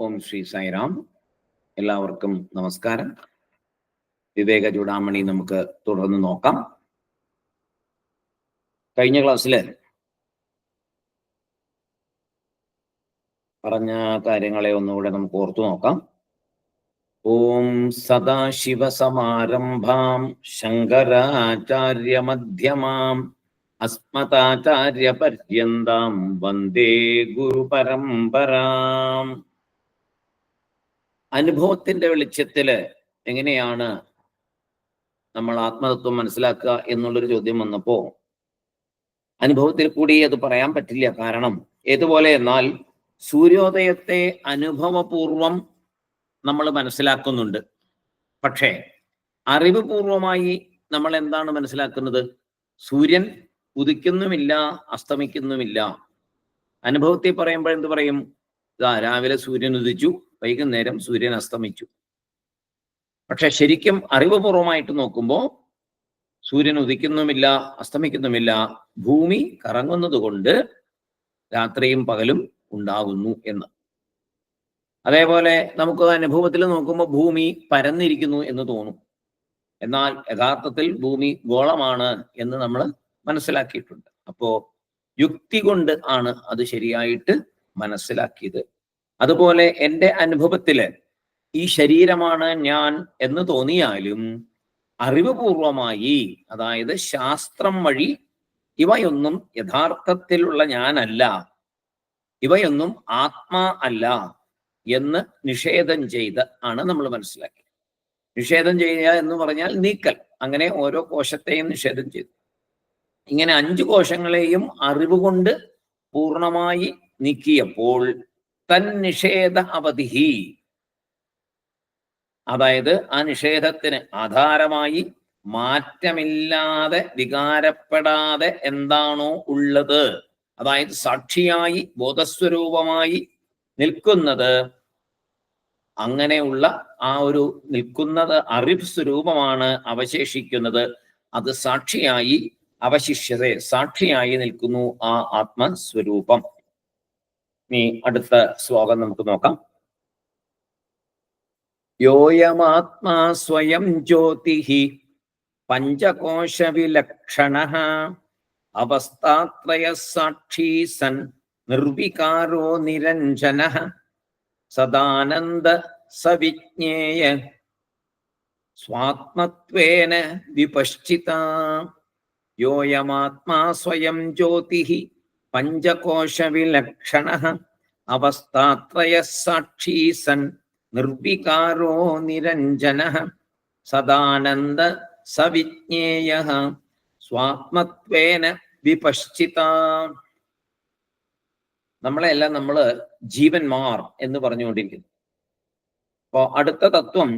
ഓം ശ്രീ സായിറാം. എല്ലാവർക്കും നമസ്കാരം. വിവേക ചൂടാമണി നമുക്ക് തുടർന്ന് നോക്കാം. കഴിഞ്ഞ ക്ലാസ്സിൽ പറഞ്ഞ കാര്യങ്ങളെ ഒന്നുകൂടെ നമുക്ക് ഓർത്തു നോക്കാം. ഓം സദാശിവസമാരംഭാം ശങ്കരാചാര്യമധ്യമാം അസ്മതാചാര്യപര്യന്താം വന്ദേ ഗുരുപരമ്പരാം. അനുഭവത്തിന്റെ വെളിച്ചത്തിൽ എങ്ങനെയാണ് നമ്മൾ ആത്മതത്വം മനസ്സിലാക്കുക എന്നുള്ളൊരു ചോദ്യം വന്നപ്പോ അനുഭവത്തിൽ കൂടി അത് പറയാൻ പറ്റില്ല. കാരണം ഏതുപോലെ എന്നാൽ സൂര്യോദയത്തെ അനുഭവപൂർവം നമ്മൾ മനസ്സിലാക്കുന്നുണ്ട്. പക്ഷേ അറിവ് പൂർവമായി നമ്മൾ എന്താണ് മനസ്സിലാക്കുന്നത്? സൂര്യൻ ഉദിക്കുന്നുമില്ല അസ്തമിക്കുന്നുമില്ല. അനുഭവത്തിൽ പറയുമ്പോൾ എന്ത് പറയും? രാവിലെ സൂര്യൻ ഉദിച്ചു വൈകുന്നേരം സൂര്യൻ അസ്തമിച്ചു. പക്ഷെ ശരിക്കും അറിവുപൂർവമായിട്ട് നോക്കുമ്പോൾ സൂര്യൻ ഉദിക്കുന്നുമില്ല അസ്തമിക്കുന്നുമില്ല ഭൂമി കറങ്ങുന്നത് കൊണ്ട് രാത്രിയും പകലും ഉണ്ടാകുന്നു എന്ന്. അതേപോലെ നമുക്ക് അനുഭവത്തിൽ നോക്കുമ്പോൾ ഭൂമി പരന്നിരിക്കുന്നു എന്ന് തോന്നും. എന്നാൽ യഥാർത്ഥത്തിൽ ഭൂമി ഗോളമാണ് എന്ന് നമ്മൾ മനസ്സിലാക്കിയിട്ടുണ്ട്. അപ്പോ യുക്തി കൊണ്ട് ആണ് അത് ശരിയായിട്ട് മനസ്സിലാക്കിയത്. അതുപോലെ എന്റെ അനുഭവത്തിൽ ഈ ശരീരമാണ് ഞാൻ എന്ന് തോന്നിയാലും അറിവുപൂർവമായി അതായത് ശാസ്ത്രം വഴി ഇവയൊന്നും യഥാർത്ഥത്തിലുള്ള ഞാനല്ല ഇവയൊന്നും ആത്മാ അല്ല എന്ന് നിഷേധം ചെയ്ത് ആണ് നമ്മൾ മനസ്സിലാക്കി നിഷേധം ചെയ്യുക എന്ന് പറഞ്ഞാൽ നീക്കൽ അങ്ങനെ ഓരോ കോശത്തെയും നിഷേധം ചെയ്തു. ഇങ്ങനെ അഞ്ചു കോശങ്ങളെയും അറിവുകൊണ്ട് കൊണ്ട് പൂർണമായി നീക്കിയപ്പോൾ തൻ അവധി അതായത് ആ നിഷേധത്തിന് ആധാരമായി മാറ്റമില്ലാതെ വികാരപ്പെടാതെ എന്താണോ ഉള്ളത് അതായത് സാക്ഷിയായി ബോധസ്വരൂപമായി നിൽക്കുന്നത് അങ്ങനെയുള്ള ആ ഒരു നിൽക്കുന്നത് അറിവ് സ്വരൂപമാണ് അവശേഷിക്കുന്നത്. അത് സാക്ഷിയായി അവശിഷ്യത സാക്ഷിയായി നിൽക്കുന്നു ആ ആത്മസ്വരൂപം. ഇനി അടുത്ത ശ്ലോകം നമുക്ക് നോക്കാം. യോയമാത്മാ സ്വയം ജ്യോതി പഞ്ചകോശ വിലക്ഷണ അവസ്ഥാത്രയ സാക്ഷി സൻ നിർവികാരോ നിരഞ്ജന സദാനന്ദ സവിജ്ഞേയ സ്വാത്മത്വേന വിപശ്ചിത. യോയമാത്മാ സ്വയം ജ്യോതി പഞ്ചകോശ വിലക്ഷണ അവസ്ഥാത്രയ സാക്ഷി സൻ നിർവികാരോ നിരഞ്ജന സദാനന്ദ സവിജ്ഞേയ സ്വാത്മത്വേന വിപശ്ചിത. നമ്മളെല്ലാം നമ്മൾ ജീവന്മാർ എന്ന് പറഞ്ഞുകൊണ്ടിരിക്കുന്നു. അപ്പോ അടുത്ത തത്വം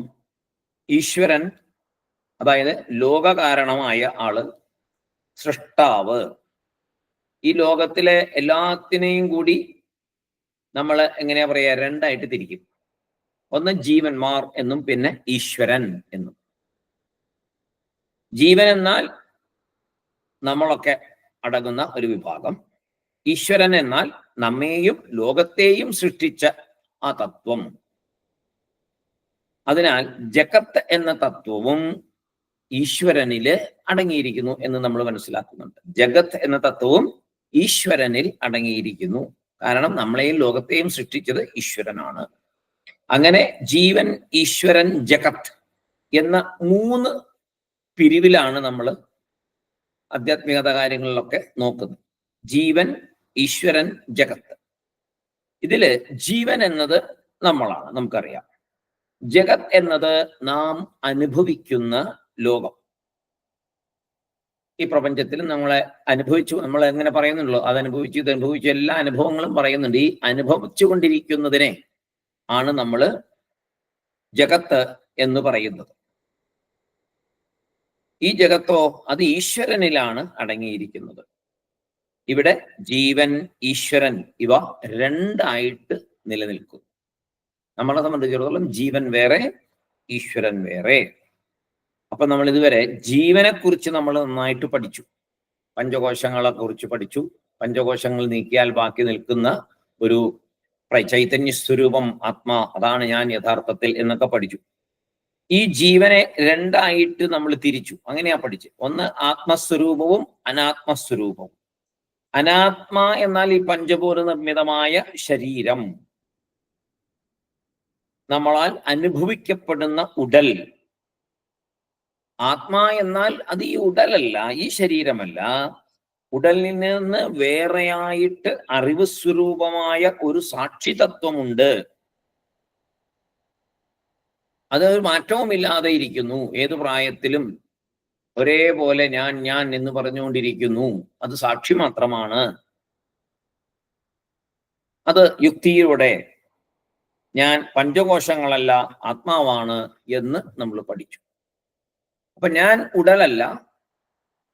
ഈശ്വരൻ അതായത് ലോകകാരണമായ ആൾ സൃഷ്ടാവ്. ഈ ലോകത്തിലെ എല്ലാത്തിനെയും കൂടി നമ്മൾ എങ്ങനെയാ പറയാ രണ്ടായിട്ട് തിരിക്കും. ഒന്ന് ജീവന്മാർ എന്നും പിന്നെ ഈശ്വരൻ എന്നും. ജീവൻ എന്നാൽ നമ്മളൊക്കെ അടങ്ങുന്ന ഒരു വിഭാഗം. ഈശ്വരൻ എന്നാൽ നമ്മെയും ലോകത്തെയും സൃഷ്ടിച്ച ആ തത്വം. അതിനാൽ ജഗത്ത് എന്ന തത്വവും ഈശ്വരനിൽ അടങ്ങിയിരിക്കുന്നു എന്ന് നമ്മൾ മനസ്സിലാക്കുന്നുണ്ട്. ജഗത്ത് എന്ന തത്വവും ഈശ്വരനിൽ അടങ്ങിയിരിക്കുന്നു. കാരണം നമ്മളെയും ലോകത്തെയും സൃഷ്ടിച്ചത് ഈശ്വരനാണ്. അങ്ങനെ ജീവൻ ഈശ്വരൻ ജഗത് എന്ന മൂന്ന് പിരിവിലാണ് നമ്മൾ ആധ്യാത്മികത കാര്യങ്ങളിലൊക്കെ നോക്കുന്നത്. ജീവൻ ഈശ്വരൻ ജഗത്ത്. ഇതിൽ ജീവൻ എന്നത് നമ്മളാണ് നമുക്കറിയാം. ജഗത് എന്നത് നാം അനുഭവിക്കുന്ന ലോകം. ഈ പ്രപഞ്ചത്തിൽ നമ്മളെ അനുഭവിച്ചു നമ്മൾ എങ്ങനെ പറയുന്നുള്ളൂ അത് അനുഭവിച്ചു ഇത് അനുഭവിച്ചു എല്ലാ അനുഭവങ്ങളും പറയുന്നുണ്ട്. ഈ അനുഭവിച്ചു കൊണ്ടിരിക്കുന്നതിനെ ആണ് നമ്മൾ ജഗത്ത് എന്ന് പറയുന്നത്. ഈ ജഗത്തോ അത് ഈശ്വരനിലാണ് അടങ്ങിയിരിക്കുന്നത്. ഇവിടെ ജീവൻ ഈശ്വരൻ ഇവ രണ്ടായിട്ട് നിലനിൽക്കും. നമ്മളെ സംബന്ധിച്ചിടത്തോളം ജീവൻ വേറെ ഈശ്വരൻ വേറെ. അപ്പൊ നമ്മൾ ഇതുവരെ ജീവനെക്കുറിച്ച് നമ്മൾ നന്നായിട്ട് പഠിച്ചു. പഞ്ചകോശങ്ങളെ കുറിച്ച് പഠിച്ചു. പഞ്ചകോശങ്ങൾ നീക്കിയാൽ ബാക്കി നിൽക്കുന്ന ഒരു ചൈതന്യ സ്വരൂപം ആത്മാ അതാണ് ഞാൻ യഥാർത്ഥത്തിൽ എന്നൊക്കെ പഠിച്ചു. ഈ ജീവനെ രണ്ടായിട്ട് നമ്മൾ തിരിച്ചു. അങ്ങനെയാ പഠിച്ച്. ഒന്ന് ആത്മസ്വരൂപവും അനാത്മസ്വരൂപവും. അനാത്മ എന്നാൽ ഈ പഞ്ചഭൂത നിർമ്മിതമായ ശരീരം. നമ്മളാൽ അനുഭവിക്കപ്പെടുന്ന ഉടൽ. ആത്മാ എന്നാൽ അത് ഈ ഉടലല്ല ഈ ശരീരമല്ല. ഉടലിൽ നിന്ന് വേറെയായിട്ട് അറിവ് സ്വരൂപമായ ഒരു സാക്ഷിതത്വമുണ്ട് അത് ഒരു മാറ്റവുമില്ലാതെ ഇരിക്കുന്നു. ഏത് പ്രായത്തിലും ഒരേപോലെ ഞാൻ ഞാൻ എന്ന് പറഞ്ഞുകൊണ്ടിരിക്കുന്നു. അത് സാക്ഷി മാത്രമാണ്. അത് യുക്തിയിലൂടെ ഞാൻ പഞ്ചകോശങ്ങളല്ല ആത്മാവാണ് എന്ന് നമ്മൾ പഠിച്ചു. അപ്പൊ ഞാൻ ഉടലല്ല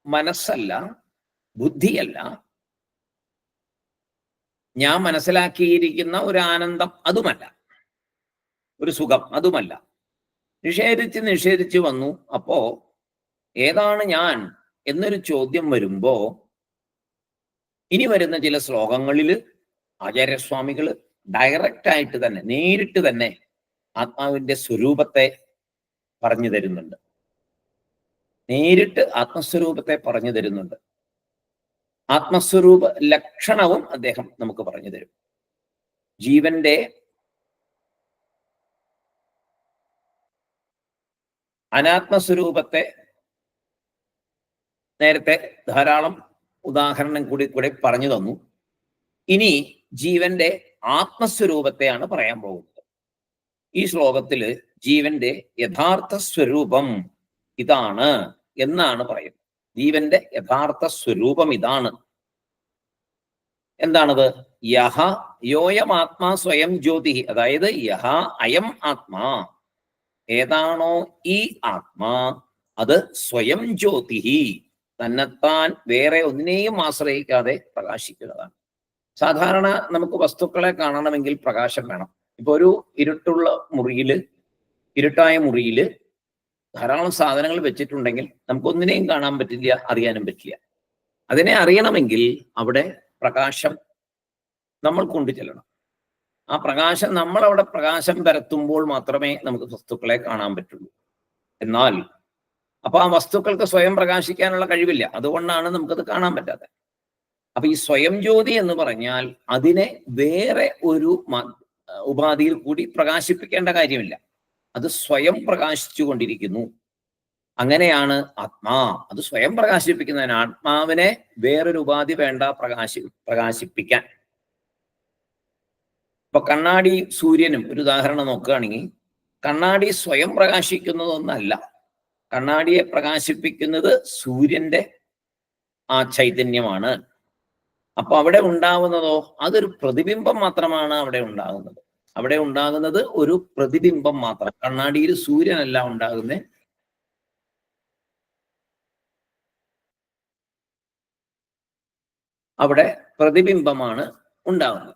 മനസ്സല്ല ബുദ്ധിയല്ല. ഞാൻ മനസ്സിലാക്കിയിരിക്കുന്ന ഒരു ആനന്ദം അതുമല്ല. ഒരു സുഖം അതുമല്ല. നിഷേധിച്ച് നിഷേധിച്ച് വന്നു. അപ്പോ ഏതാണ് ഞാൻ എന്നൊരു ചോദ്യം വരുമ്പോ ഇനി വരുന്ന ചില ശ്ലോകങ്ങളിൽ ആചാര്യസ്വാമികൾ ഡയറക്റ്റ് ആയിട്ട് തന്നെ നേരിട്ട് തന്നെ ആത്മാവിന്റെ സ്വരൂപത്തെ പറഞ്ഞു തരുന്നുണ്ട്. നേരിട്ട് ആത്മസ്വരൂപത്തെ പറഞ്ഞു തരുന്നുണ്ട്. ആത്മസ്വരൂപ ലക്ഷണവും അദ്ദേഹം നമുക്ക് പറഞ്ഞു തരും. ജീവന്റെ അനാത്മസ്വരൂപത്തെ നേരത്തെ ധാരാളം ഉദാഹരണം കൂടി കൂടെ പറഞ്ഞു തന്നു. ഇനി ജീവന്റെ ആത്മസ്വരൂപത്തെയാണ് പറയാൻ പോകുന്നത്. ഈ ശ്ലോകത്തിൽ ജീവന്റെ യഥാർത്ഥ സ്വരൂപം ഇതാണ് എന്നാണ് പറയുന്നത്. ജീവന്റെ യഥാർത്ഥ സ്വരൂപം ഇതാണ്. എന്താണത്? യഹ യോയം ആത്മാ സ്വയം ജ്യോതി അതായത് യഹ അയം ആത്മാ. ഏതാണോ ഈ ആത്മാ അത് സ്വയം ജ്യോതി തന്നെത്താൻ വേറെ ഒന്നിനെയും ആശ്രയിക്കാതെ പ്രകാശിക്കുന്നതാണ്. സാധാരണ നമുക്ക് വസ്തുക്കളെ കാണണമെങ്കിൽ പ്രകാശം വേണം. ഇപ്പൊ ഒരു ഇരുട്ടുള്ള മുറിയിൽ ഇരുട്ടായ മുറിയിൽ ധാരാളം സാധനങ്ങൾ വെച്ചിട്ടുണ്ടെങ്കിൽ നമുക്ക് ഒന്നിനെയും കാണാൻ പറ്റില്ല അറിയാനും പറ്റില്ല. അതിനെ അറിയണമെങ്കിൽ അവിടെ പ്രകാശം നമ്മൾ കൊണ്ടു ചെല്ലണം. ആ പ്രകാശം നമ്മൾ അവിടെ പ്രകാശം പരത്തുമ്പോൾ മാത്രമേ നമുക്ക് വസ്തുക്കളെ കാണാൻ പറ്റുള്ളൂ. എന്നാൽ അപ്പൊ ആ വസ്തുക്കൾക്ക് സ്വയം പ്രകാശിക്കാനുള്ള കഴിവില്ല. അതുകൊണ്ടാണ് നമുക്കത് കാണാൻ പറ്റാത്തത്. അപ്പൊ ഈ സ്വയം ജ്യോതി എന്ന് പറഞ്ഞാൽ അതിനെ വേറെ ഒരു ഉപാധിയിൽ കൂടി പ്രകാശിപ്പിക്കേണ്ട കാര്യമില്ല. അത് സ്വയം പ്രകാശിച്ചു കൊണ്ടിരിക്കുന്നു അങ്ങനെയാണ് ആത്മാ. അത് സ്വയം പ്രകാശിപ്പിക്കുന്നതിന് ആത്മാവിനെ വേറൊരു ഉപാധി വേണ്ട പ്രകാശി പ്രകാശിപ്പിക്കാൻ. ഇപ്പൊ കണ്ണാടി സൂര്യനും ഒരു ഉദാഹരണം നോക്കുകയാണെങ്കിൽ കണ്ണാടി സ്വയം പ്രകാശിക്കുന്നതൊന്നല്ല. കണ്ണാടിയെ പ്രകാശിപ്പിക്കുന്നത് സൂര്യന്റെ ആ ചൈതന്യമാണ്. അപ്പൊ അവിടെ ഉണ്ടാവുന്നതോ അതൊരു പ്രതിബിംബം മാത്രമാണ് അവിടെ ഉണ്ടാകുന്നത് അവിടെ ഉണ്ടാകുന്നത് ഒരു പ്രതിബിംബം മാത്രം. കണ്ണാടിയിൽ സൂര്യനല്ല ഉണ്ടാകുന്നത് അവിടെ പ്രതിബിംബമാണ് ഉണ്ടാകുന്നത്.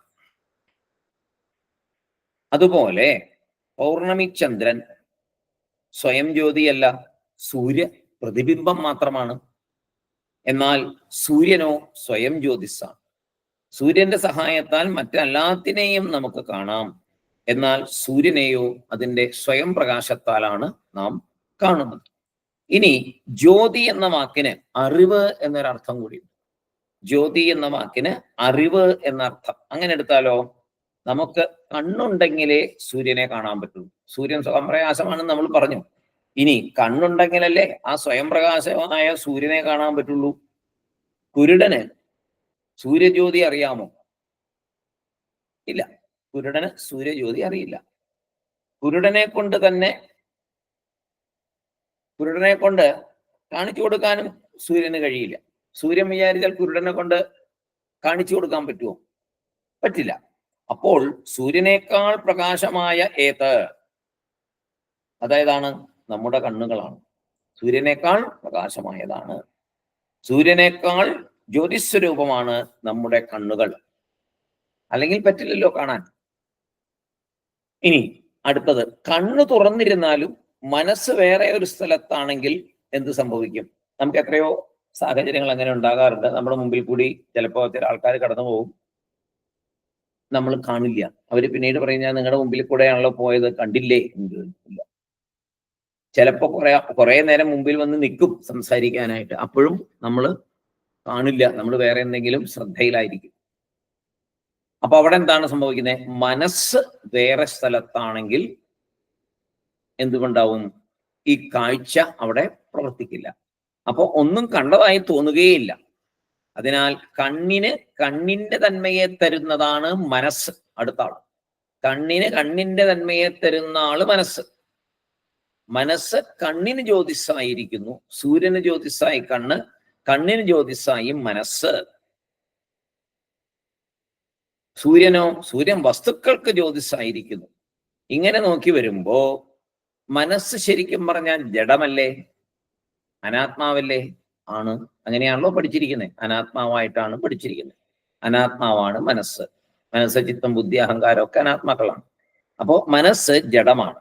അതുപോലെ പൗർണമി ചന്ദ്രൻ സ്വയം ജ്യോതിയല്ല സൂര്യ പ്രതിബിംബം മാത്രമാണ്. എന്നാൽ സൂര്യനോ സ്വയം ജ്യോതിസാണ് സൂര്യന്റെ സഹായത്താൽ മറ്റെല്ലാത്തിനെയും നമുക്ക് കാണാം. എന്നാൽ സൂര്യനെയോ അതിന്റെ സ്വയം പ്രകാശത്താലാണ് നാം കാണുന്നത്. ഇനി ജ്യോതി എന്ന വാക്കിന് അറിവ് എന്നൊരർത്ഥം കൂടിയുണ്ട് ജ്യോതി എന്ന വാക്കിന് അറിവ് എന്നർത്ഥം. അങ്ങനെ എടുത്താലോ? നമുക്ക് കണ്ണുണ്ടെങ്കിലേ സൂര്യനെ കാണാൻ പറ്റുള്ളൂ. സൂര്യൻ സ്വയം പ്രകാശമാണെന്ന് നമ്മൾ പറഞ്ഞു. ഇനി കണ്ണുണ്ടെങ്കിലല്ലേ ആ സ്വയം പ്രകാശമായ സൂര്യനെ കാണാൻ പറ്റുള്ളൂ? കുരുടന് സൂര്യജ്യോതി അറിയാമോ? ഇല്ല. കുരുടന് സൂര്യജ്യോതി അറിയില്ല. കുരുടനെ കൊണ്ട് തന്നെ കുരുടനെ കൊണ്ട് കാണിച്ചു കൊടുക്കാനും സൂര്യന് കഴിയില്ല. സൂര്യൻ വിചാരിച്ചാൽ കുരുടനെ കൊണ്ട് കാണിച്ചു കൊടുക്കാൻ പറ്റുമോ പറ്റില്ല. അപ്പോൾ സൂര്യനേക്കാൾ പ്രകാശമായ ഏത്? അതായതാണ് നമ്മുടെ കണ്ണുകളാണ്. സൂര്യനേക്കാൾ പ്രകാശമായതാണ്. സൂര്യനേക്കാൾ ജ്യോതിസ്വരൂപമാണ് നമ്മുടെ കണ്ണുകൾ. അല്ലെങ്കിൽ പറ്റില്ലല്ലോ കാണാൻ. ഇനി അടുത്തത്. കണ്ണു തുറന്നിരുന്നാലും മനസ്സ് വേറെ ഒരു സ്ഥലത്താണെങ്കിൽ എന്ത് സംഭവിക്കും? നമുക്ക് എത്രയോ സാഹചര്യങ്ങൾ അങ്ങനെ ഉണ്ടാകാറുണ്ട്. നമ്മുടെ മുമ്പിൽ കൂടി ചിലപ്പോൾ ചില ആൾക്കാർ കടന്നു പോകും. നമ്മൾ കാണില്ല. അവർ പിന്നീട് പറയും ഞാൻ നിങ്ങളുടെ മുമ്പിൽ കൂടെയാണല്ലോ പോയത്. കണ്ടില്ലേ? എന്ന് ചോദിക്കില്ല. ചിലപ്പോൾ കുറെ കുറെ നേരം മുമ്പിൽ വന്ന് നിൽക്കും സംസാരിക്കാനായിട്ട്. അപ്പോഴും നമ്മൾ കാണില്ല. നമ്മൾ വേറെ എന്തെങ്കിലും ശ്രദ്ധയിലായിരിക്കും. അപ്പൊ അവിടെ എന്താണ് സംഭവിക്കുന്നത് മനസ്സ് വേറെ സ്ഥലത്താണെങ്കിൽ എന്തുകൊണ്ടാവും? ഈ കാഴ്ച അവിടെ പ്രവർത്തിക്കില്ല. അപ്പോൾ ഒന്നും കണ്ടതായി തോന്നുകയില്ല. അതിനാൽ കണ്ണിന് കണ്ണിന്റെ തന്മയെ തരുന്നതാണ് മനസ്സ് അടുത്ത ആൾ. കണ്ണിന് കണ്ണിന്റെ തന്മയെ തരുന്ന ആൾ മനസ്സ്. മനസ്സ് കണ്ണിന് ജ്യോതിസ്സായിരിക്കുന്നു. സൂര്യന് ജ്യോതിസ്സായി കണ്ണ് കണ്ണിന് ജ്യോതിസായി മനസ്സ്. സൂര്യനോ സൂര്യൻ വസ്തുക്കൾക്ക് ജ്യോതിസായിരിക്കുന്നു ഇങ്ങനെ നോക്കി വരുമ്പോ മനസ്സ് ശരിക്കും പറഞ്ഞാൽ ജഡമല്ലേ? അനാത്മാവല്ലേ? ആണ്. അങ്ങനെയാണല്ലോ പഠിച്ചിരിക്കുന്നത് അനാത്മാവായിട്ടാണ് പഠിച്ചിരിക്കുന്നത് അനാത്മാവാണ് മനസ്സ്. മനസ്സ് ചിത്തം ബുദ്ധി അഹങ്കാരം ഒക്കെ അനാത്മാക്കളാണ്. അപ്പോ മനസ്സ് ജഡമാണ്.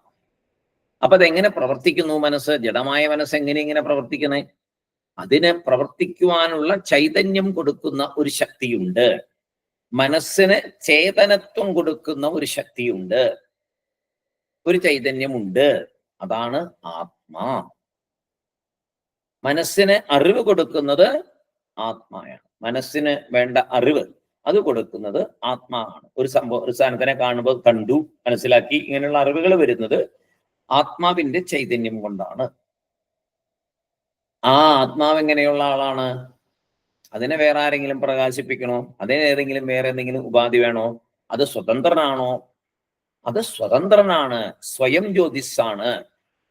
അപ്പൊ അതെങ്ങനെ പ്രവർത്തിക്കുന്നു മനസ്സ്? ജഡമായ മനസ്സ് എങ്ങനെ ഇങ്ങനെ പ്രവർത്തിക്കുന്നത് അതിന് പ്രവർത്തിക്കുവാനുള്ള ചൈതന്യം കൊടുക്കുന്ന ഒരു ശക്തിയുണ്ട്. മനസ്സിന് ചേതനത്വം കൊടുക്കുന്ന ഒരു ശക്തിയുണ്ട്. ഒരു ചൈതന്യമുണ്ട്. അതാണ് ആത്മാ. മനസ്സിന് അറിവ് കൊടുക്കുന്നത് ആത്മായാണ്. മനസ്സിന് വേണ്ട അറിവ് അത് കൊടുക്കുന്നത് ആത്മാവാണ്. ഒരു സംഭവം ഒരു സാധനത്തിനെ കാണുമ്പോൾ കണ്ടു മനസ്സിലാക്കി ഇങ്ങനെയുള്ള അറിവുകൾ വരുന്നത് ആത്മാവിന്റെ ചൈതന്യം കൊണ്ടാണ്. ആ ആത്മാവ് എങ്ങനെയുള്ള ആളാണ്? അതിനെ വേറെ ആരെങ്കിലും പ്രകാശിപ്പിക്കണോ? അതിന് ഏതെങ്കിലും വേറെ എന്തെങ്കിലും ഉപാധി വേണോ? അത് സ്വതന്ത്രനാണോ? അത് സ്വതന്ത്രനാണ് സ്വയം ജ്യോതിസാണ്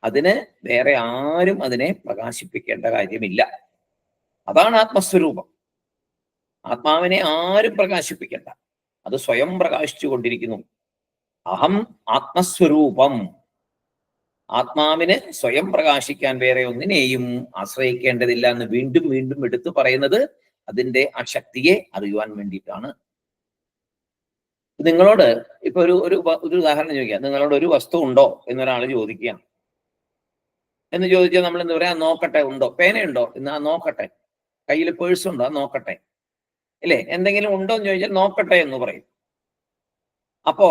അതിന് വേറെ ആരും അതിനെ പ്രകാശിപ്പിക്കേണ്ട കാര്യമില്ല. അതാണ് ആത്മസ്വരൂപം. ആത്മാവിനെ ആരും പ്രകാശിപ്പിക്കേണ്ട. അത് സ്വയം പ്രകാശിച്ചു കൊണ്ടിരിക്കുന്നു. അഹം ആത്മസ്വരൂപം. ആത്മാവിന് സ്വയം പ്രകാശിക്കാൻ വേറെ ഒന്നിനെയും ആശ്രയിക്കേണ്ടതില്ല എന്ന് വീണ്ടും വീണ്ടും എടുത്തു പറയുന്നത് അതിന്റെ ആ ശക്തിയെ അറിയുവാൻ വേണ്ടിയിട്ടാണ്. നിങ്ങളോട് ഇപ്പൊ ഒരു ഒരു ഉദാഹരണം ചോദിക്കാം. നിങ്ങളോട് ഒരു വസ്തു ഉണ്ടോ എന്നൊരാൾ ചോദിക്കുകയാണ്. എന്ന് ചോദിച്ചാൽ നമ്മൾ എന്താ പറയാ നോക്കട്ടെ ഉണ്ടോ? പേനയുണ്ടോ? എന്ന് നോക്കട്ടെ. കയ്യിൽ പേഴ്സ് ഉണ്ടോ? നോക്കട്ടെ. ഇല്ലേ? എന്തെങ്കിലും ഉണ്ടോ എന്ന് ചോദിച്ചാൽ നോക്കട്ടെ എന്ന് പറയും. അപ്പോ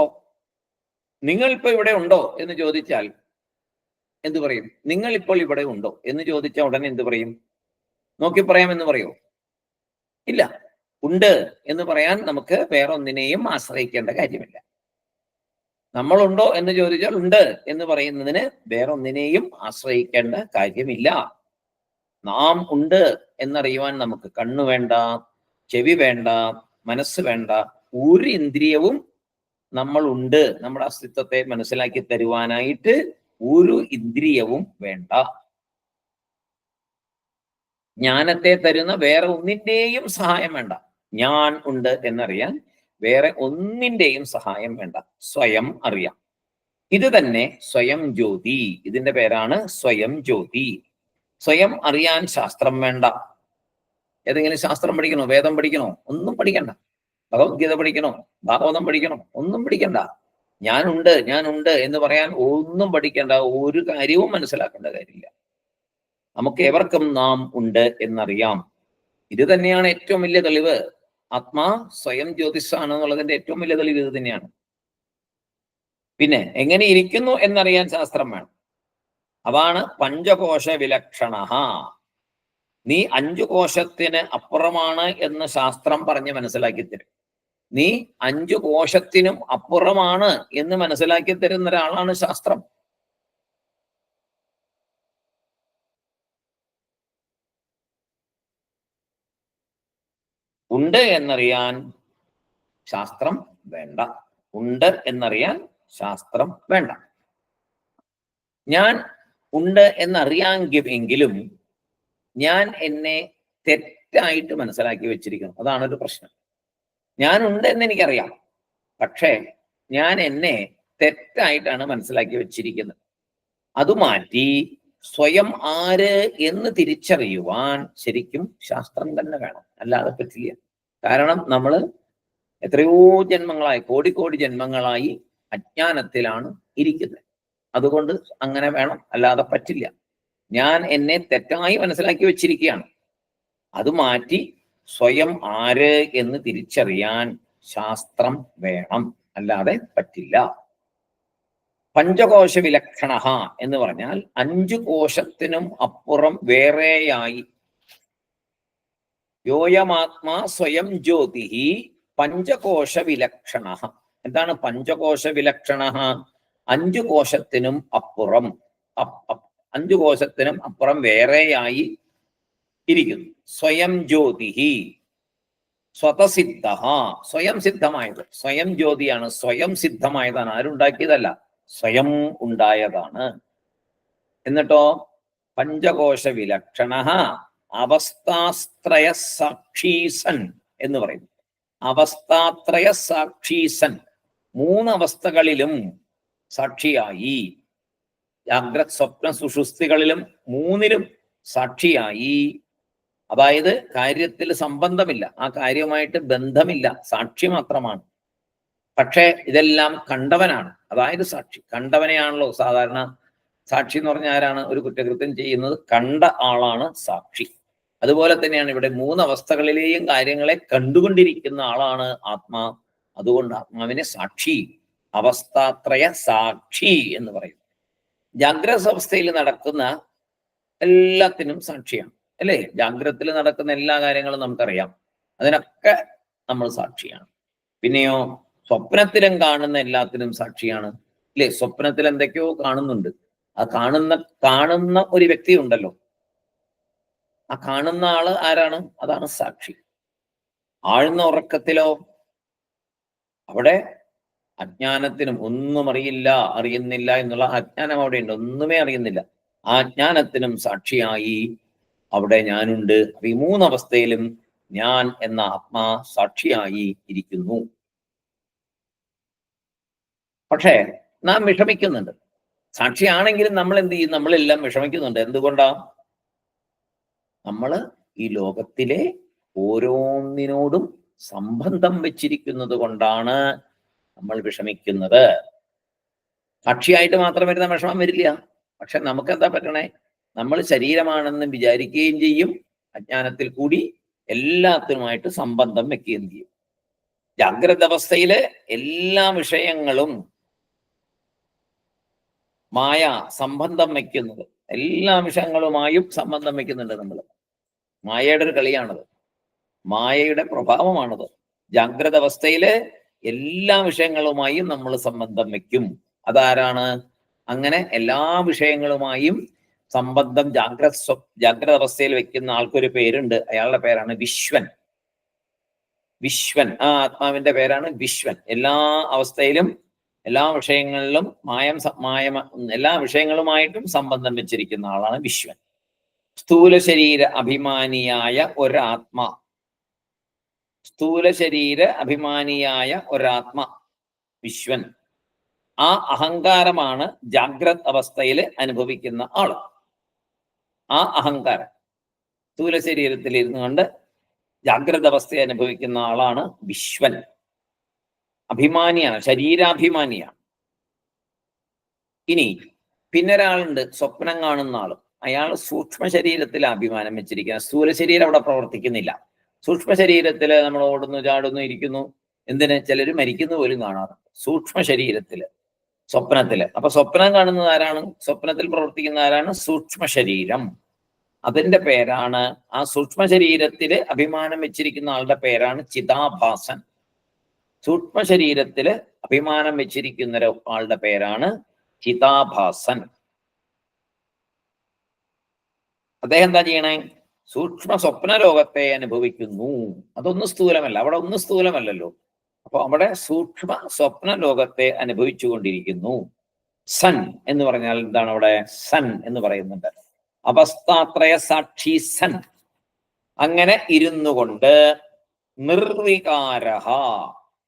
നിങ്ങൾ ഇപ്പൊ ഇവിടെ ഉണ്ടോ എന്ന് ചോദിച്ചാൽ എന്തു പറയും? നിങ്ങൾ ഇപ്പോൾ ഇവിടെ ഉണ്ടോ എന്ന് ചോദിച്ചാൽ ഉടനെ എന്ത് പറയും? നോക്കി പറയാം എന്ന് പറയോ? ഇല്ല. ഉണ്ട് എന്ന് പറയാൻ നമുക്ക് വേറെ ഒന്നിനെയും ആശ്രയിക്കേണ്ട കാര്യമില്ല. നമ്മളുണ്ടോ എന്ന് ചോദിച്ചാൽ ഉണ്ട് എന്ന് പറയുന്നതിന് വേറെ ഒന്നിനെയും ആശ്രയിക്കേണ്ട കാര്യമില്ല. നാം ഉണ്ട് എന്നറിയുവാൻ നമുക്ക് കണ്ണു വേണ്ട ചെവി വേണ്ട മനസ്സ് വേണ്ട ഒരു ഇന്ദ്രിയവും നമ്മൾ ഉണ്ട്. നമ്മുടെ അസ്തിത്വത്തെ മനസ്സിലാക്കി തരുവാനായിട്ട് ഒരു ഇന്ദ്രിയവും വേണ്ട. ജ്ഞാനത്തെ തരുന്ന വേറെ ഒന്നിന്റെയും സഹായം വേണ്ട. ഞാൻ ഉണ്ട് എന്നറിയാൻ വേറെ ഒന്നിന്റെയും സഹായം വേണ്ട. സ്വയം അറിയാം. ഇത് തന്നെ സ്വയം ജ്യോതി. ഇതിന്റെ പേരാണ് സ്വയം ജ്യോതി. സ്വയം അറിയാൻ ശാസ്ത്രം വേണ്ട. ഏതെങ്കിലും ശാസ്ത്രം പഠിക്കണോ? വേദം പഠിക്കണോ? ഒന്നും പഠിക്കണ്ട. ഭഗവത്ഗീത പഠിക്കണോ? ഭാഗവതം പഠിക്കണോ? ഒന്നും പഠിക്കണ്ട. ഞാനുണ്ട് ഞാനുണ്ട് എന്ന് പറയാൻ ഒന്നും പഠിക്കേണ്ട ഒരു കാര്യവും മനസ്സിലാക്കേണ്ട കാര്യമില്ല. നമുക്ക് എവർക്കും നാം ഉണ്ട് എന്നറിയാം. ഇത് തന്നെയാണ് ഏറ്റവും വലിയ തെളിവ്. ആത്മാ സ്വയം ജ്യോതിഷാണ് എന്നുള്ളതിന്റെ ഏറ്റവും വലിയ തെളിവ് ഇത് തന്നെയാണ്. പിന്നെ എങ്ങനെ ഇരിക്കുന്നു എന്നറിയാൻ ശാസ്ത്രം വേണം. അതാണ് പഞ്ചകോശ വിലക്ഷണ നീ അഞ്ചു കോശത്തിന് അപ്പുറമാണ് എന്ന് ശാസ്ത്രം പറഞ്ഞ് മനസ്സിലാക്കി തരും. നീ അഞ്ചു കോശത്തിനും അപ്പുറമാണ് എന്ന് മനസ്സിലാക്കി തരുന്ന ഒരാളാണ് ശാസ്ത്രം. ഉണ്ട് എന്നറിയാൻ ശാസ്ത്രം വേണ്ട. ഉണ്ട് എന്നറിയാൻ ശാസ്ത്രം വേണ്ട. ഞാൻ ഉണ്ട് എന്നറിയാമെങ്കിലും ഞാൻ എന്നെ തെറ്റായിട്ട് മനസ്സിലാക്കി വെച്ചിരിക്കുന്നു. അതാണ് ഒരു പ്രശ്നം. ഞാൻ ഉണ്ട് എന്ന് എനിക്കറിയാം. പക്ഷേ ഞാൻ എന്നെ തെറ്റായിട്ടാണ് മനസ്സിലാക്കി വെച്ചിരിക്കുന്നത്. അത് മാറ്റി സ്വയം ആര് എന്ന് തിരിച്ചറിയുവാൻ ശരിക്കും ശാസ്ത്രം തന്നെ വേണം. അല്ലാതെ പറ്റില്ല. കാരണം നമ്മൾ എത്രയോ ജന്മങ്ങളായി കോടി കോടി ജന്മങ്ങളായി അജ്ഞാനത്തിലാണ് ഇരിക്കുന്നത്. അതുകൊണ്ട് അങ്ങനെ വേണം അല്ലാതെ പറ്റില്ല. ഞാൻ എന്നെ തെറ്റായി മനസ്സിലാക്കി വെച്ചിരിക്കുകയാണ്. അത് മാറ്റി സ്വയം ആര് എന്ന് തിരിച്ചറിയാൻ ശാസ്ത്രം വേണം. അല്ലാതെ പറ്റില്ല. പഞ്ചകോശ വിലക്ഷണ എന്ന് പറഞ്ഞാൽ അഞ്ചു കോശത്തിനും അപ്പുറം വേറെയായി യോയമാത്മാ സ്വയം ജ്യോതിഹി പഞ്ചകോശ വിലക്ഷണ എന്താണ് പഞ്ചകോശ വിലക്ഷണ അഞ്ചു കോശത്തിനും അപ്പുറം അപ്- അപ്- അഞ്ചു കോശത്തിനും അപ്പുറം വേറെയായി ഇരിക്കുന്നു. സ്വയം ജ്യോതിഹി സ്വതസിദ്ധ സ്വയം സിദ്ധമായത്. സ്വയം ജ്യോതിയാണ് സ്വയം സിദ്ധമായതാണ്. ആരുണ്ടാക്കിയതല്ല സ്വയം ഉണ്ടായതാണ്. എന്നിട്ടോ? പഞ്ചകോശ വിലക്ഷണ അവസ്ഥാത്രയ സാക്ഷീസൻ എന്ന് പറയുന്നു അവസ്ഥാത്രയ സാക്ഷീസൻ മൂന്നവസ്ഥകളിലും സാക്ഷിയായി. ജാഗ്രത് സ്വപ്ന സുഷുസ്തികളിലും മൂന്നിലും സാക്ഷിയായി. അതായത് കാര്യത്തിൽ സംബന്ധമില്ല. ആ കാര്യവുമായിട്ട് ബന്ധമില്ല. സാക്ഷി മാത്രമാണ്. പക്ഷേ ഇതെല്ലാം കണ്ടവനാണ്. അതായത് സാക്ഷി. കണ്ടവനെയാണല്ലോ സാധാരണ സാക്ഷി എന്ന് പറഞ്ഞാൽ ആരാണ് ഒരു കുറ്റകൃത്യം ചെയ്യുന്നത്. കണ്ട ആളാണ് സാക്ഷി. അതുപോലെ തന്നെയാണ് ഇവിടെ മൂന്ന് അവസ്ഥകളിലെയും കാര്യങ്ങളെ കണ്ടുകൊണ്ടിരിക്കുന്ന ആളാണ് ആത്മാ. അതുകൊണ്ട് ആത്മാവിനെ സാക്ഷി അവസ്ഥാത്രയ സാക്ഷി എന്ന് പറയും. ജാഗ്രത അവസ്ഥയിൽ നടക്കുന്ന എല്ലാത്തിനും സാക്ഷിയാണ് അല്ലേ? ജാഗ്രതത്തിൽ നടക്കുന്ന എല്ലാ കാര്യങ്ങളും നമുക്കറിയാം. അതിനൊക്കെ നമ്മൾ സാക്ഷിയാണ്. പിന്നെയോ സ്വപ്നത്തിലും കാണുന്ന എല്ലാത്തിനും സാക്ഷിയാണ്. ഇല്ലേ സ്വപ്നത്തിൽ എന്തൊക്കെയോ കാണുന്നുണ്ട്. ആ കാണുന്ന കാണുന്ന ഒരു വ്യക്തി ഉണ്ടല്ലോ ആ കാണുന്ന ആൾ ആരാണ്? അതാണ് സാക്ഷി. ആഴ്ന്ന ഉറക്കത്തിലോ? അവിടെ അജ്ഞാനത്തിനും ഒന്നും അറിയില്ല അറിയുന്നില്ല എന്നുള്ള അജ്ഞാനം അവിടെ ഉണ്ട് ഒന്നുമേ അറിയുന്നില്ല. ആ അജ്ഞാനത്തിനും സാക്ഷിയായി അവിടെ ഞാനുണ്ട്. അപ്പൊ ഈ മൂന്നവസ്ഥയിലും ഞാൻ എന്ന ആത്മാ സാക്ഷിയായി ഇരിക്കുന്നു. പക്ഷേ നാം വിഷമിക്കുന്നുണ്ട്. സാക്ഷിയാണെങ്കിലും നമ്മൾ എന്ത് ചെയ്യും? നമ്മളെല്ലാം വിഷമിക്കുന്നുണ്ട്. എന്തുകൊണ്ടാ? നമ്മൾ ഈ ലോകത്തിലെ ഓരോന്നിനോടും സംബന്ധം വെച്ചിരിക്കുന്നത് കൊണ്ടാണ് നമ്മൾ വിഷമിക്കുന്നത്. സാക്ഷിയായിട്ട് മാത്രം വരുന്ന വിഷമം വരില്ല. പക്ഷെ നമുക്ക് എന്താ പറ്റണേ? നമ്മൾ ശരീരമാണെന്ന് വിചാരിക്കുകയും ചെയ്യും. അജ്ഞാനത്തിൽ കൂടി എല്ലാത്തിനുമായിട്ട് സംബന്ധം വെക്കുകയും ചെയ്യും. ജാഗ്രത അവസ്ഥയിൽ എല്ലാ വിഷയങ്ങളും മായ സംബന്ധം വയ്ക്കുന്നത് എല്ലാ വിഷയങ്ങളുമായും സംബന്ധം വയ്ക്കുന്നുണ്ട് നമ്മൾ മായയുടെ ഒരു കളിയാണത്. മായയുടെ പ്രഭാവമാണത്. ജാഗ്രത അവസ്ഥയിൽ എല്ലാ വിഷയങ്ങളുമായും നമ്മൾ സംബന്ധം വെക്കും. അതാരാണ്? അങ്ങനെ എല്ലാ വിഷയങ്ങളുമായും സംബന്ധം ജാഗ്രത ജാഗ്രത അവസ്ഥയിൽ വെക്കുന്ന ആൾക്കൊരു പേരുണ്ട്. അയാളുടെ പേരാണ് വിശ്വൻ. വിശ്വൻ. ആ ആത്മാവിന്റെ പേരാണ് വിശ്വൻ. എല്ലാ അവസ്ഥയിലും എല്ലാ വിഷയങ്ങളിലും മായം മായ എല്ലാ വിഷയങ്ങളുമായിട്ടും സംബന്ധം വെച്ചിരിക്കുന്ന ആളാണ് വിശ്വൻ. സ്ഥൂല ശരീര അഭിമാനിയായ ഒരാത്മ. സ്ഥൂല ശരീര അഭിമാനിയായ ഒരാത്മ. വിശ്വൻ. ആ അഹങ്കാരമാണ് ജാഗ്രത് അവസ്ഥയിൽ അനുഭവിക്കുന്ന ആൾ. ആ അഹങ്കാരം. സ്ഥൂല ശരീരത്തിൽ ഇരുന്നു കൊണ്ട് ജാഗ്രത അവസ്ഥ അനുഭവിക്കുന്ന ആളാണ് വിശ്വൻ. അഭിമാനിയാണ് ശരീരാഭിമാനിയാണ്. ഇനി പിന്നൊരാളുണ്ട് സ്വപ്നം കാണുന്ന ആൾ. അയാൾ സൂക്ഷ്മ ശരീരത്തിൽ അഭിമാനം വെച്ചിരിക്കുന്നത് സ്ഥൂല ശരീരം അവിടെ പ്രവർത്തിക്കുന്നില്ല. സൂക്ഷ്മ ശരീരത്തിൽ നമ്മൾ ഓടുന്നു ചാടുന്നു ഇരിക്കുന്നു. എന്തിന്? ചിലർ മരിക്കുന്നു പോലും കാണാറുണ്ട്. സൂക്ഷ്മ ശരീരത്തിൽ സ്വപ്നത്തിൽ അപ്പൊ സ്വപ്നം കാണുന്നത് ആരാണ്? സ്വപ്നത്തിൽ പ്രവർത്തിക്കുന്ന ആരാണ്? സൂക്ഷ്മ ശരീരം അതിന്റെ പേരാണ് ആ സൂക്ഷ്മ ശരീരത്തിൽ അഭിമാനം വെച്ചിരിക്കുന്ന ആളുടെ പേരാണ് ചിതാഭാസൻ. സൂക്ഷ്മ ശരീരത്തിൽ അഭിമാനം വെച്ചിരിക്കുന്ന ആളുടെ പേരാണ് ചിതാഭാസൻ. അദ്ദേഹം എന്താ ചെയ്യണേ? സൂക്ഷ്മ സ്വപ്ന ലോകത്തെ അനുഭവിക്കുന്നു. അതൊന്നും സ്ഥൂലമല്ല. അവിടെ ഒന്നും സ്ഥൂലമല്ലല്ലോ. അപ്പൊ അവിടെ സൂക്ഷ്മ സ്വപ്ന ലോകത്തെ അനുഭവിച്ചു കൊണ്ടിരിക്കുന്നു സൻ എന്ന് പറഞ്ഞാൽ എന്താണ് അവിടെ? സൻ എന്ന് പറയുന്നുണ്ട്. അവസ്ഥാത്രയ സാക്ഷി സൻ. അങ്ങനെ ഇരുന്നു കൊണ്ട് നിർവികാര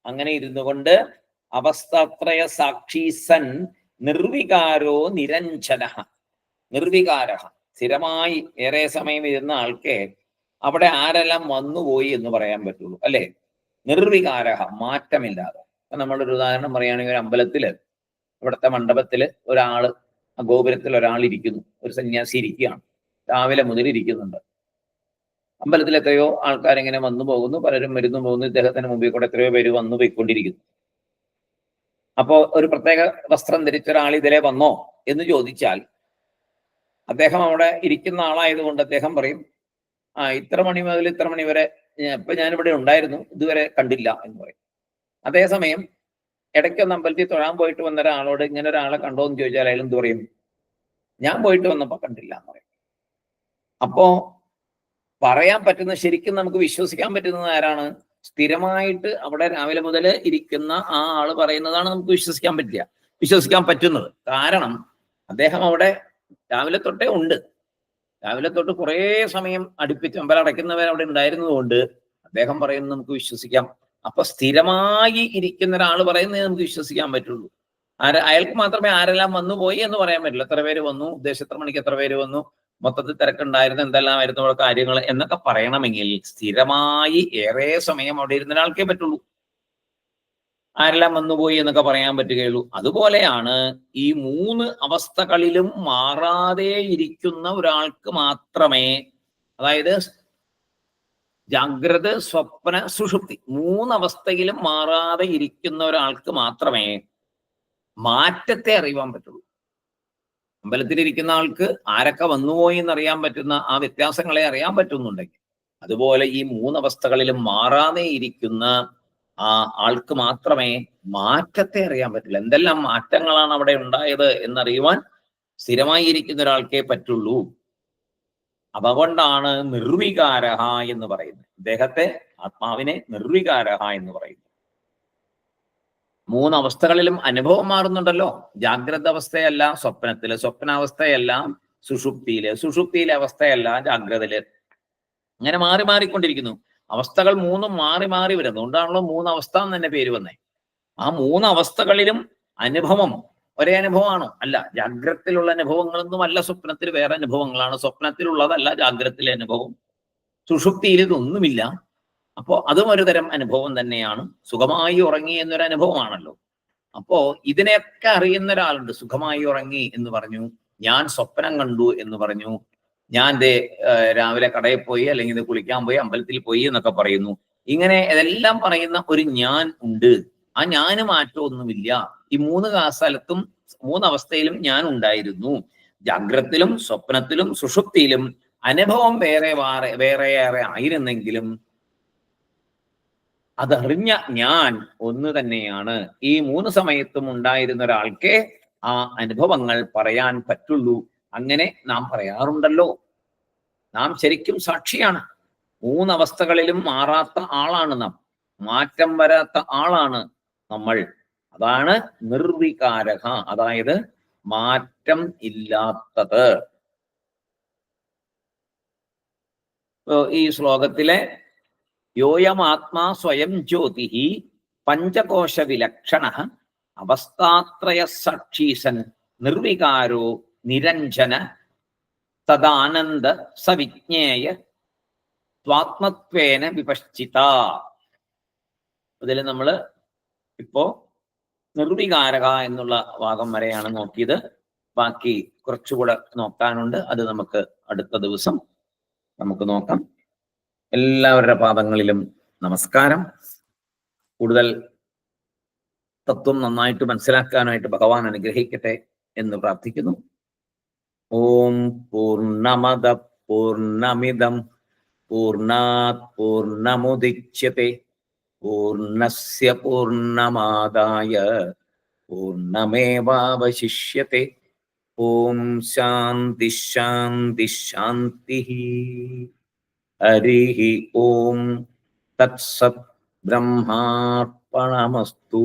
അങ്ങനെ ഇരുന്നു കൊണ്ട് അവസ്ഥാത്രയ സാക്ഷി സൻ നിർവികാരോ നിരഞ്ജന നിർവികാര സ്ഥിരമായി ഏറെ സമയം ഇരുന്ന ആൾക്ക് അവിടെ ആരെല്ലാം വന്നുപോയി എന്ന് പറയാൻ പറ്റുള്ളൂ അല്ലെ? നിർവികാര മാറ്റമില്ലാതെ. ഇപ്പൊ നമ്മളൊരു ഉദാഹരണം പറയുകയാണെങ്കിൽ ഒരു അമ്പലത്തിൽ ഇവിടുത്തെ മണ്ഡപത്തിൽ ഒരാൾ ഗോപുരത്തിൽ ഒരാൾ ഇരിക്കുന്നു ഒരു സന്യാസി ഇരിക്കുകയാണ് രാവിലെ മുതൽ ഇരിക്കുന്നുണ്ട്. അമ്പലത്തിൽ എത്രയോ ആൾക്കാരിങ്ങനെ വന്നു പോകുന്നു പലരും വരുന്നു പോകുന്നു ഇദ്ദേഹത്തിന് മുമ്പിൽ കൂടെ എത്രയോ പേര് വന്നു പോയിക്കൊണ്ടിരിക്കുന്നു. അപ്പോ ഒരു പ്രത്യേക വസ്ത്രം ധരിച്ച ഒരാൾ ഇതിലെ വന്നോ എന്ന് ചോദിച്ചാൽ അദ്ദേഹം അവിടെ ഇരിക്കുന്ന ആളായതുകൊണ്ട് അദ്ദേഹം പറയും ആ ഇത്ര മണി മുതൽ ഇത്ര മണി വരെ ഇപ്പൊ ഞാനിവിടെ ഉണ്ടായിരുന്നു ഇതുവരെ കണ്ടില്ല എന്ന് പറയും. അതേസമയം ഇടയ്ക്കൊന്ന് അമ്പലത്തിൽ തൊഴാൻ പോയിട്ട് വന്ന ഒരാളോട് ഇങ്ങനെ ഒരാളെ കണ്ടോ എന്ന് ചോദിച്ചാൽ അയാൾ എന്ത് പറയും? ഞാൻ പോയിട്ട് വന്നപ്പോ കണ്ടില്ല എന്ന് പറയും. അപ്പോ പറയാൻ പറ്റുന്ന ശരിക്കും നമുക്ക് വിശ്വസിക്കാൻ പറ്റുന്നത് ആരാണ്? സ്ഥിരമായിട്ട് അവിടെ രാവിലെ മുതൽ ഇരിക്കുന്ന ആ ആൾ പറയുന്നതാണ് നമുക്ക് വിശ്വസിക്കാൻ പറ്റില്ല വിശ്വസിക്കാൻ പറ്റുന്നത്. കാരണം അദ്ദേഹം അവിടെ രാവിലെ തൊട്ടേ ഉണ്ട്. രാവിലെ തൊട്ട് കുറേ സമയം അടുപ്പിച്ച് അമ്പലടയ്ക്കുന്നവർ അവിടെ ഉണ്ടായിരുന്നതുകൊണ്ട് അദ്ദേഹം പറയുന്നത് നമുക്ക് വിശ്വസിക്കാം. അപ്പൊ സ്ഥിരമായി ഇരിക്കുന്ന ഒരാൾ പറയുന്നത് നമുക്ക് വിശ്വസിക്കാൻ പറ്റുള്ളൂ. ആര അയാൾക്ക് മാത്രമേ ആരെല്ലാം വന്നു പോയി എന്ന് പറയാൻ പറ്റില്ല. എത്ര പേര് വന്നു ഉദ്ദേശം എത്ര മണിക്ക് എത്ര പേര് വന്നു മൊത്തത്തിൽ തിരക്കുണ്ടായിരുന്നു എന്തെല്ലാമായിരുന്നു അവിടെ കാര്യങ്ങൾ എന്നൊക്കെ പറയണമെങ്കിൽ സ്ഥിരമായി ഏറെ സമയം അവിടെ ഇരുന്ന ഒരാൾക്കേ പറ്റുള്ളൂ. ആരെല്ലാം വന്നുപോയി എന്നൊക്കെ പറയാൻ പറ്റുകയുള്ളൂ. അതുപോലെയാണ് ഈ മൂന്ന് അവസ്ഥകളിലും മാറാതെ ഇരിക്കുന്ന ഒരാൾക്ക് മാത്രമേ അതായത് ജാഗ്രത സ്വപ്ന സുഷുപ്തി മൂന്നവസ്ഥയിലും മാറാതെ ഇരിക്കുന്ന ഒരാൾക്ക് മാത്രമേ മാറ്റത്തെ അറിയുവാൻ പറ്റുള്ളൂ. അമ്പലത്തിലിരിക്കുന്ന ആൾക്ക് ആരൊക്കെ വന്നുപോയി എന്നറിയാൻ പറ്റുന്ന ആ വ്യത്യാസങ്ങളെ അറിയാൻ പറ്റുന്നുണ്ടെങ്കിൽ അതുപോലെ ഈ മൂന്നവസ്ഥകളിലും മാറാതെ ഇരിക്കുന്ന ആ ആൾക്ക് മാത്രമേ മാറ്റത്തെ അറിയാൻ പറ്റുള്ളൂ എന്തെല്ലാം മാറ്റങ്ങളാണ് അവിടെ ഉണ്ടായത് എന്നറിയുവാൻ സ്ഥിരമായി ഇരിക്കുന്ന ഒരാൾക്കേ പറ്റുള്ളൂ. അതുകൊണ്ടാണ് നിർവികാരഹ എന്ന് പറയുന്നത്. ഇദ്ദേഹത്തെ ആത്മാവിനെ നിർവികാരഹ എന്ന് പറയുന്നു മൂന്നവസ്ഥകളിലും അനുഭവം മാറുന്നുണ്ടല്ലോ. ജാഗ്രത അവസ്ഥയല്ല സ്വപ്നത്തിൽ. സ്വപ്നാവസ്ഥയല്ല സുഷുപ്തിയിൽ. സുഷുപ്തിയിലെ അവസ്ഥയല്ല ജാഗ്രതയിൽ. അങ്ങനെ മാറി മാറിക്കൊണ്ടിരിക്കുന്നു. അവസ്ഥകൾ മൂന്നും മാറി മാറി വരും അതുകൊണ്ടാണല്ലോ മൂന്ന് അവസ്ഥ എന്ന് തന്നെ പേര് വന്നേ. ആ മൂന്ന് അവസ്ഥകളിലും അനുഭവം ഒരേ അനുഭവമാണോ. അല്ല ജാഗ്രതത്തിലുള്ള അനുഭവങ്ങളൊന്നും അല്ല സ്വപ്നത്തിൽ വേറെ അനുഭവങ്ങളാണ്. സ്വപ്നത്തിലുള്ളതല്ല ജാഗ്രതത്തിലെ അനുഭവം. സുഷുപ്തിയിൽ ഇതൊന്നുമില്ല. അപ്പോ അതും ഒരു തരം അനുഭവം തന്നെയാണ്. സുഖമായി ഉറങ്ങി എന്നൊരു അനുഭവമാണല്ലോ. അപ്പോ ഇതിനെയൊക്കെ അറിയുന്ന ഒരാളുണ്ട്. സുഖമായി ഉറങ്ങി എന്ന് പറഞ്ഞു. ഞാൻ സ്വപ്നം കണ്ടു എന്ന് പറഞ്ഞു. ഞാൻ ദേ രാവിലെ കടയിൽ പോയി അല്ലെങ്കിൽ ഇത് കുളിക്കാൻ പോയി അമ്പലത്തിൽ പോയി എന്നൊക്കെ പറയുന്നു. ഇങ്ങനെ ഇതെല്ലാം പറയുന്ന ഒരു ഞാൻ ഉണ്ട്. ആ ഞാൻ മാറ്റമൊന്നുമില്ല ഈ മൂന്ന് കാലത്തും മൂന്നവസ്ഥയിലും ഞാൻ ഉണ്ടായിരുന്നു. ജാഗ്രത്തിലും സ്വപ്നത്തിലും സുഷുപ്തിയിലും അനുഭവം വേറെ വേറെ വേറെയേറെ ആയിരുന്നെങ്കിലും അതറിഞ്ഞ ഞാൻ ഒന്ന് തന്നെയാണ്. ഈ മൂന്ന് സമയത്തും ഉണ്ടായിരുന്ന ഒരാൾക്കേ ആ അനുഭവങ്ങൾ പറയാൻ പറ്റുള്ളൂ. അങ്ങനെ നാം പറയാറുണ്ടല്ലോ. നാം ശരിക്കും സാക്ഷിയാണ്. മൂന്നവസ്ഥകളിലും മാറാത്ത ആളാണ് നാം. മാറ്റം വരാത്ത ആളാണ് നമ്മൾ. അതാണ് നിർവികാരക അതായത് മാറ്റം ഇല്ലാത്തത്. ഈ ശ്ലോകത്തിലെ യോയമാത്മാ സ്വയം ജ്യോതി പഞ്ചകോശ വിലക്ഷണ അവസ്ഥാത്രയ സാക്ഷീസൻ നിർവികാരോ നിരഞ്ജന തദാനന്ദ സവിജ്ഞേയ സ്വാത്മത്വേന വിപശ്ചിത ഇതിൽ നമ്മൾ ഇപ്പോ നിർവികാരക എന്നുള്ള ഭാഗം വരെയാണ് നോക്കിയത്. ബാക്കി കുറച്ചുകൂടെ നോക്കാനുണ്ട്. അത് നമുക്ക് അടുത്ത ദിവസം നമുക്ക് നോക്കാം. എല്ലാവരുടെ പാദങ്ങളിലും നമസ്കാരം. കൂടുതൽ തത്വം നന്നായിട്ട് മനസ്സിലാക്കാനായിട്ട് ഭഗവാൻ അനുഗ്രഹിക്കട്ടെ എന്ന് പ്രാർത്ഥിക്കുന്നു. ओम पूर्णमद पूर्णा पूर्णात् पूर्णमुदिच्यते पूर्णस्य पूर्णमादाय पूर्णमेवावशिष्यते। शांति शांति हरिः ॐ तत्सत् ब्रह्मार्पणमस्तु।